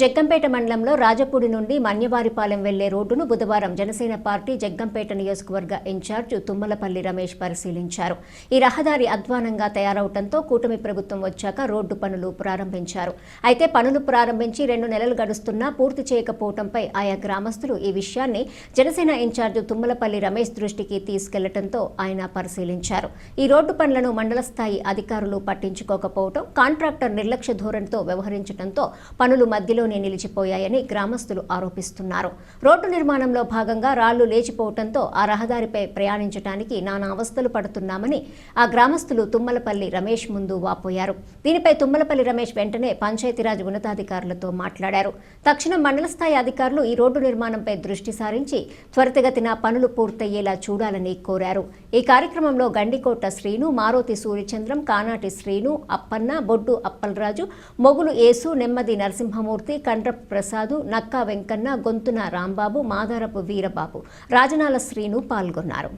జగ్గంపేట మండలంలో రాజపూడి నుండి మన్యవారిపాలెం వెళ్ళే రోడ్డును బుధవారం జనసేన పార్టీ జగ్గంపేట నియోజకవర్గ ఇన్ఛార్జ్ తుమ్మలపల్లి రమేష్ పరిశీలించారు. ఈ రహదారి అధ్వానంగా తయారవడంతో కూటమి ప్రభుత్వం వచ్చాక రోడ్డు పనులు ప్రారంభించారు. అయితే పనులు ప్రారంభించి రెండు నెలలు గడుస్తున్నా పూర్తి చేయకపోవడంపై ఆయా గ్రామస్తులు ఈ విషయాన్ని జనసేన ఇన్ఛార్జ్ తుమ్మలపల్లి రమేష్ దృష్టికి తీసుకెళ్ళడంతో ఆయన పరిశీలించారు. ఈ రోడ్డు పనులను మండల స్థాయి అధికారులు పట్టించుకోకపోవడం కాంట్రాక్టర్ నిర్లక్ష్య ధోరణితో వ్యవహరించడంతో పనులు మధ్యలో మధ్యలోనే నిలిచిపోయాయని గ్రామస్తులు ఆరోపిస్తున్నారు. రోడ్డు నిర్మాణంలో భాగంగా రాళ్ళు లేచిపోవడంతో ఆ రహదారిపై ప్రయాణించడానికి నానా అవస్థలు పడుతున్నామని ఆ గ్రామస్తులు తుమ్మలపల్లి రమేష్ ముందు వాపోయారు. దీనిపై తుమ్మలపల్లి రమేష్ వెంటనే పంచాయతీరాజ్ ఉన్నతాధికారులతో మాట్లాడారు. తక్షణం మండల స్థాయి అధికారులు ఈ రోడ్డు నిర్మాణంపై దృష్టి సారించి త్వరితగతిన పనులు పూర్తయ్యేలా చూడాలని కోరారు. ఈ కార్యక్రమంలో గండికోట శ్రీను మారోతి సూర్యచంద్రం కానాటి శ్రీను అప్పన్న బొడ్డు అప్పలరాజు మొగులు యేసు నెమ్మది నరసింహమూర్తి కండ్రపు ప్రసాదు నక్కా వెంకన్న గొంతున రాంబాబు మాదారపు వీరబాబు రాజనాల శ్రీను పాల్గొన్నారు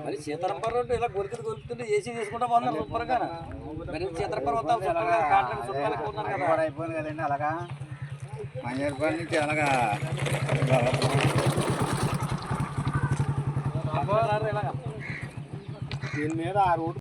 మరి ఇలా గొరికలు ఏసీ తీసుకుంటా పోతున్నారు సూపర్గా మరి సూపర్గా కాంట్రాక్ట్ సూపర్గా కదా అయిపోయింది కదండి అలాగా నుంచి అలాగా ఇలాగా దీని మీద ఆ రోడ్డు